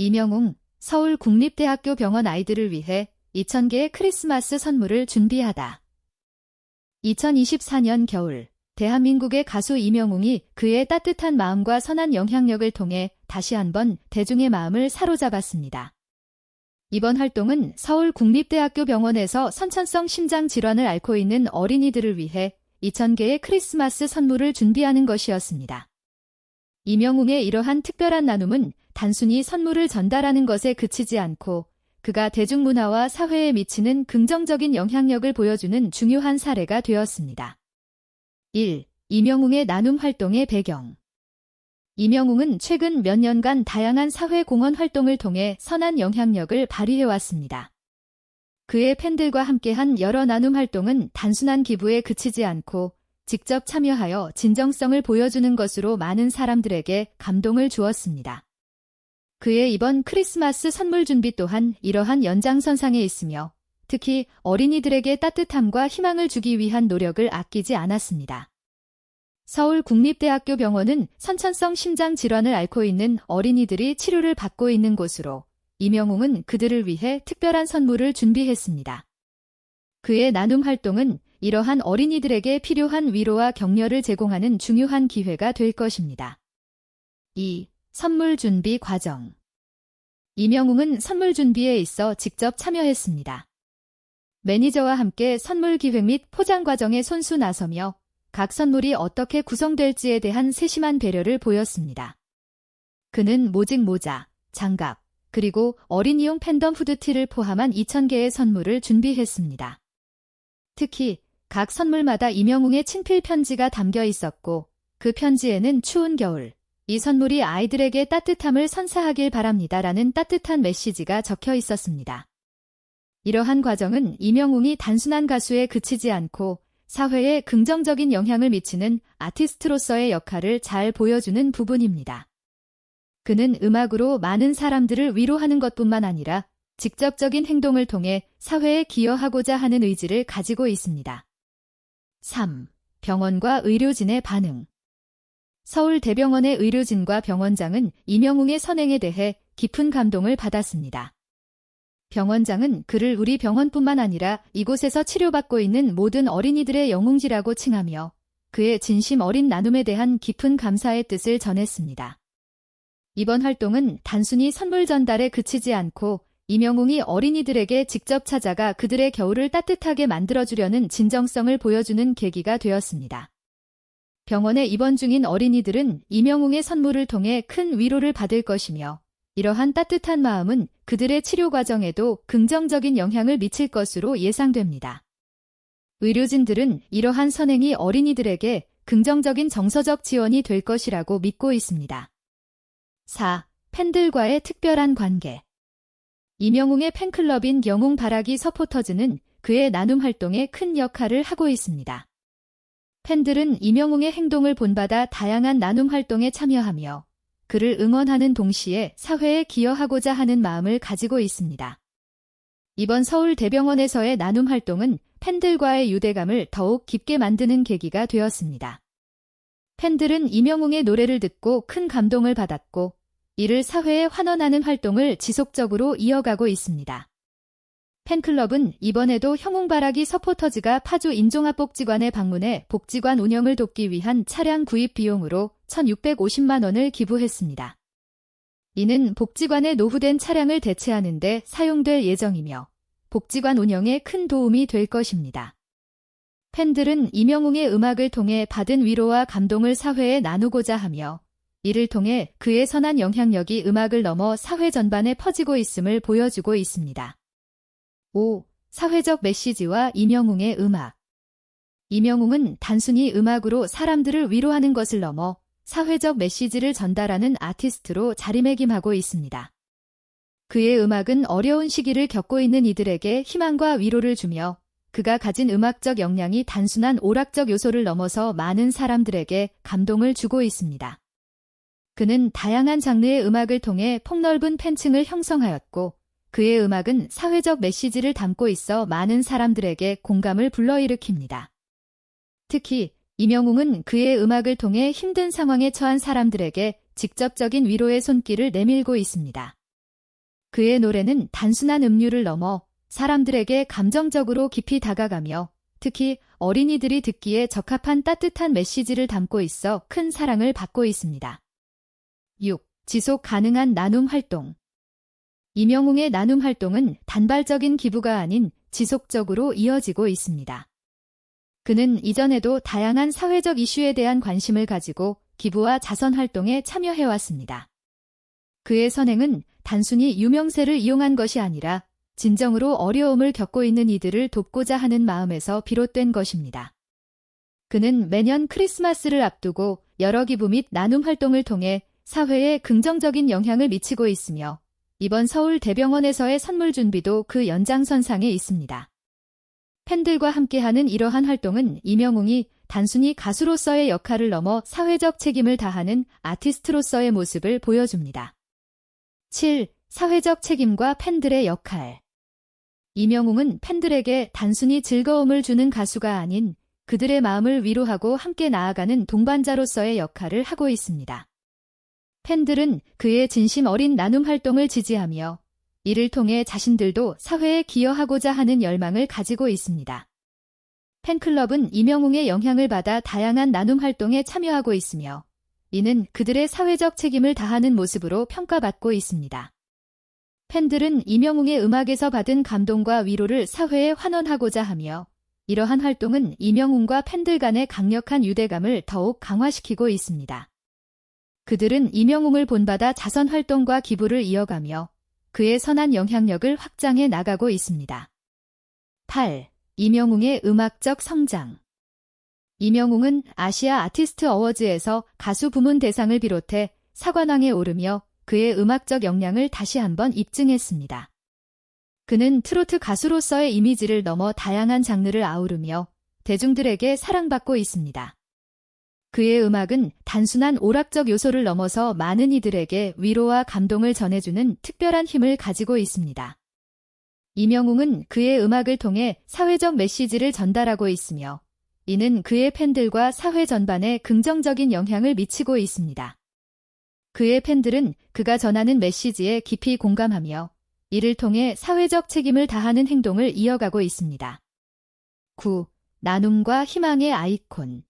이명웅, 서울국립대학교 병원 아이들을 위해 2,000개의 크리스마스 선물을 준비하다. 2024년 겨울, 대한민국의 가수 이명웅이 그의 따뜻한 마음과 선한 영향력을 통해 다시 한번 대중의 마음을 사로잡았습니다. 이번 활동은 서울국립대학교 병원에서 선천성 심장 질환을 앓고 있는 어린이들을 위해 2,000개의 크리스마스 선물을 준비하는 것이었습니다. 이명웅의 이러한 특별한 나눔은 단순히 선물을 전달하는 것에 그치지 않고 그가 대중문화와 사회에 미치는 긍정적인 영향력을 보여주는 중요한 사례가 되었습니다. 1. 이명웅의 나눔 활동의 배경 이명웅은 최근 몇 년간 다양한 사회 공헌 활동을 통해 선한 영향력을 발휘해왔습니다. 그의 팬들과 함께한 여러 나눔 활동은 단순한 기부에 그치지 않고 직접 참여하여 진정성을 보여주는 것으로 많은 사람들에게 감동을 주었습니다. 그의 이번 크리스마스 선물 준비 또한 이러한 연장선상에 있으며 특히 어린이들에게 따뜻함과 희망을 주기 위한 노력을 아끼지 않았습니다. 서울 국립대학교 병원은 선천성 심장 질환을 앓고 있는 어린이들이 치료를 받고 있는 곳으로 이명웅은 그들을 위해 특별한 선물을 준비했습니다. 그의 나눔 활동은 이러한 어린이들에게 필요한 위로와 격려를 제공하는 중요한 기회가 될 것입니다. 2. 선물 준비 과정 이명웅은 선물 준비에 있어 직접 참여했습니다. 매니저와 함께 선물 기획 및 포장 과정에 손수 나서며 각 선물이 어떻게 구성될지에 대한 세심한 배려를 보였습니다. 그는 모직 모자, 장갑, 그리고 어린이용 팬덤 후드티를 포함한 2,000개의 선물을 준비했습니다. 특히 각 선물마다 이명웅의 친필 편지가 담겨 있었고 그 편지에는 추운 겨울, 이 선물이 아이들에게 따뜻함을 선사하길 바랍니다 라는 따뜻한 메시지가 적혀 있었습니다. 이러한 과정은 이명웅이 단순한 가수에 그치지 않고 사회에 긍정적인 영향을 미치는 아티스트로서의 역할을 잘 보여주는 부분입니다. 그는 음악으로 많은 사람들을 위로하는 것뿐만 아니라 직접적인 행동을 통해 사회에 기여하고자 하는 의지를 가지고 있습니다. 3. 병원과 의료진의 반응 서울대병원의 의료진과 병원장은 이명웅의 선행에 대해 깊은 감동을 받았습니다. 병원장은 그를 우리 병원뿐만 아니라 이곳에서 치료받고 있는 모든 어린이들의 영웅지라고 칭하며 그의 진심 어린 나눔에 대한 깊은 감사의 뜻을 전했습니다. 이번 활동은 단순히 선물 전달에 그치지 않고 이명웅이 어린이들에게 직접 찾아가 그들의 겨울을 따뜻하게 만들어주려는 진정성을 보여주는 계기가 되었습니다. 병원에 입원 중인 어린이들은 이명웅의 선물을 통해 큰 위로를 받을 것이며 이러한 따뜻한 마음은 그들의 치료 과정에도 긍정적인 영향을 미칠 것으로 예상됩니다. 의료진들은 이러한 선행이 어린이들에게 긍정적인 정서적 지원이 될 것이라고 믿고 있습니다. 4. 팬들과의 특별한 관계 이명웅의 팬클럽인 영웅 바라기 서포터즈는 그의 나눔 활동에 큰 역할을 하고 있습니다. 팬들은 이명웅의 행동을 본받아 다양한 나눔 활동에 참여하며 그를 응원하는 동시에 사회에 기여하고자 하는 마음을 가지고 있습니다. 이번 서울대병원에서의 나눔 활동은 팬들과의 유대감을 더욱 깊게 만드는 계기가 되었습니다. 팬들은 이명웅의 노래를 듣고 큰 감동을 받았고 이를 사회에 환원하는 활동을 지속적으로 이어가고 있습니다. 팬클럽은 이번에도 형웅바라기 서포터즈가 파주 인종합복지관에 방문해 복지관 운영을 돕기 위한 차량 구입 비용으로 1,650만 원을 기부했습니다. 이는 복지관의 노후된 차량을 대체하는 데 사용될 예정이며 복지관 운영에 큰 도움이 될 것입니다. 팬들은 이명웅의 음악을 통해 받은 위로와 감동을 사회에 나누고자 하며 이를 통해 그의 선한 영향력이 음악을 넘어 사회 전반에 퍼지고 있음을 보여주고 있습니다. 5. 사회적 메시지와 이명웅의 음악 이명웅은 단순히 음악으로 사람들을 위로하는 것을 넘어 사회적 메시지를 전달하는 아티스트로 자리매김하고 있습니다. 그의 음악은 어려운 시기를 겪고 있는 이들에게 희망과 위로를 주며 그가 가진 음악적 역량이 단순한 오락적 요소를 넘어서 많은 사람들에게 감동을 주고 있습니다. 그는 다양한 장르의 음악을 통해 폭넓은 팬층을 형성하였고 그의 음악은 사회적 메시지를 담고 있어 많은 사람들에게 공감을 불러일으킵니다. 특히 이명웅은 그의 음악을 통해 힘든 상황에 처한 사람들에게 직접적인 위로의 손길을 내밀고 있습니다. 그의 노래는 단순한 음료를 넘어 사람들에게 감정적으로 깊이 다가가며 특히 어린이들이 듣기에 적합한 따뜻한 메시지를 담고 있어 큰 사랑을 받고 있습니다. 6. 지속 가능한 나눔 활동 이명웅의 나눔 활동은 단발적인 기부가 아닌 지속적으로 이어지고 있습니다. 그는 이전에도 다양한 사회적 이슈에 대한 관심을 가지고 기부와 자선 활동에 참여해왔습니다. 그의 선행은 단순히 유명세를 이용한 것이 아니라 진정으로 어려움을 겪고 있는 이들을 돕고자 하는 마음에서 비롯된 것입니다. 그는 매년 크리스마스를 앞두고 여러 기부 및 나눔 활동을 통해 사회에 긍정적인 영향을 미치고 있으며 이번 서울 대병원에서의 선물 준비도 그 연장선상에 있습니다. 팬들과 함께하는 이러한 활동은 이명웅이 단순히 가수로서의 역할을 넘어 사회적 책임을 다하는 아티스트로서의 모습을 보여줍니다. 7. 사회적 책임과 팬들의 역할 이명웅은 팬들에게 단순히 즐거움을 주는 가수가 아닌 그들의 마음을 위로하고 함께 나아가는 동반자로서의 역할을 하고 있습니다. 팬들은 그의 진심 어린 나눔 활동을 지지하며 이를 통해 자신들도 사회에 기여하고자 하는 열망을 가지고 있습니다. 팬클럽은 이명웅의 영향을 받아 다양한 나눔 활동에 참여하고 있으며 이는 그들의 사회적 책임을 다하는 모습으로 평가받고 있습니다. 팬들은 이명웅의 음악에서 받은 감동과 위로를 사회에 환원하고자 하며 이러한 활동은 이명웅과 팬들 간의 강력한 유대감을 더욱 강화시키고 있습니다. 그들은 이명웅을 본받아 자선 활동과 기부를 이어가며 그의 선한 영향력을 확장해 나가고 있습니다. 8. 이명웅의 음악적 성장 이명웅은 아시아 아티스트 어워즈에서 가수 부문 대상을 비롯해 사관왕에 오르며 그의 음악적 역량을 다시 한번 입증했습니다. 그는 트로트 가수로서의 이미지를 넘어 다양한 장르를 아우르며 대중들에게 사랑받고 있습니다. 그의 음악은 단순한 오락적 요소를 넘어서 많은 이들에게 위로와 감동을 전해주는 특별한 힘을 가지고 있습니다. 이명웅은 그의 음악을 통해 사회적 메시지를 전달하고 있으며 이는 그의 팬들과 사회 전반에 긍정적인 영향을 미치고 있습니다. 그의 팬들은 그가 전하는 메시지에 깊이 공감하며 이를 통해 사회적 책임을 다하는 행동을 이어가고 있습니다. 9. 나눔과 희망의 아이콘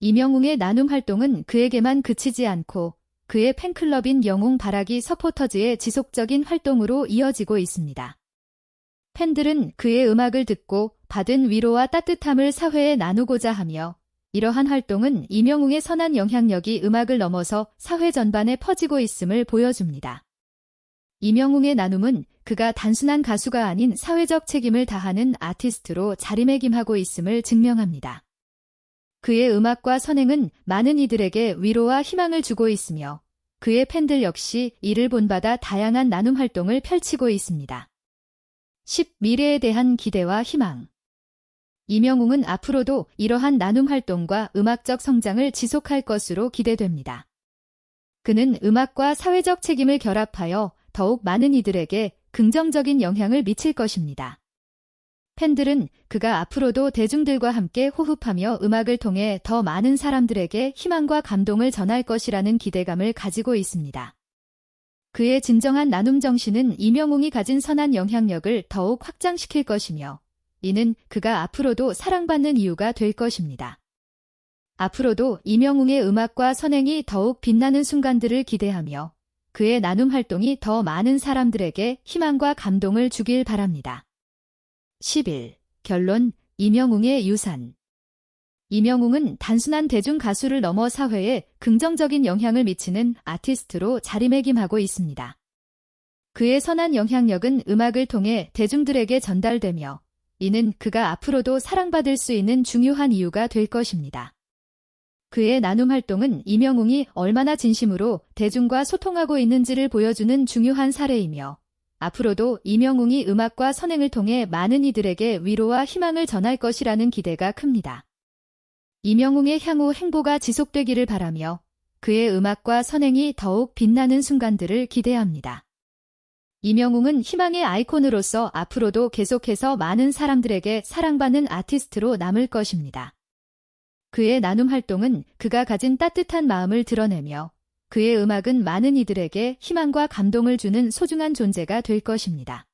이명웅의 나눔 활동은 그에게만 그치지 않고 그의 팬클럽인 영웅 바라기 서포터즈의 지속적인 활동으로 이어지고 있습니다. 팬들은 그의 음악을 듣고 받은 위로와 따뜻함을 사회에 나누고자 하며 이러한 활동은 이명웅의 선한 영향력이 음악을 넘어서 사회 전반에 퍼지고 있음을 보여줍니다. 이명웅의 나눔은 그가 단순한 가수가 아닌 사회적 책임을 다하는 아티스트로 자리매김하고 있음을 증명합니다. 그의 음악과 선행은 많은 이들에게 위로와 희망을 주고 있으며 그의 팬들 역시 이를 본받아 다양한 나눔 활동을 펼치고 있습니다. 10. 미래에 대한 기대와 희망 이명웅은 앞으로도 이러한 나눔 활동과 음악적 성장을 지속할 것으로 기대됩니다. 그는 음악과 사회적 책임을 결합하여 더욱 많은 이들에게 긍정적인 영향을 미칠 것입니다. 팬들은 그가 앞으로도 대중들과 함께 호흡하며 음악을 통해 더 많은 사람들에게 희망과 감동을 전할 것이라는 기대감을 가지고 있습니다. 그의 진정한 나눔 정신은 이명웅이 가진 선한 영향력을 더욱 확장시킬 것이며 이는 그가 앞으로도 사랑받는 이유가 될 것입니다. 앞으로도 이명웅의 음악과 선행이 더욱 빛나는 순간들을 기대하며 그의 나눔 활동이 더 많은 사람들에게 희망과 감동을 주길 바랍니다. 10일 결론 이명웅의 유산 이명웅은 단순한 대중 가수를 넘어 사회에 긍정적인 영향을 미치는 아티스트로 자리매김하고 있습니다. 그의 선한 영향력은 음악을 통해 대중들에게 전달되며 이는 그가 앞으로도 사랑받을 수 있는 중요한 이유가 될 것입니다. 그의 나눔 활동은 이명웅이 얼마나 진심으로 대중과 소통하고 있는지를 보여주는 중요한 사례이며 앞으로도 이명웅이 음악과 선행을 통해 많은 이들에게 위로와 희망을 전할 것이라는 기대가 큽니다. 이명웅의 향후 행보가 지속되기를 바라며 그의 음악과 선행이 더욱 빛나는 순간들을 기대합니다. 이명웅은 희망의 아이콘으로서 앞으로도 계속해서 많은 사람들에게 사랑받는 아티스트로 남을 것입니다. 그의 나눔 활동은 그가 가진 따뜻한 마음을 드러내며 그의 음악은 많은 이들에게 희망과 감동을 주는 소중한 존재가 될 것입니다.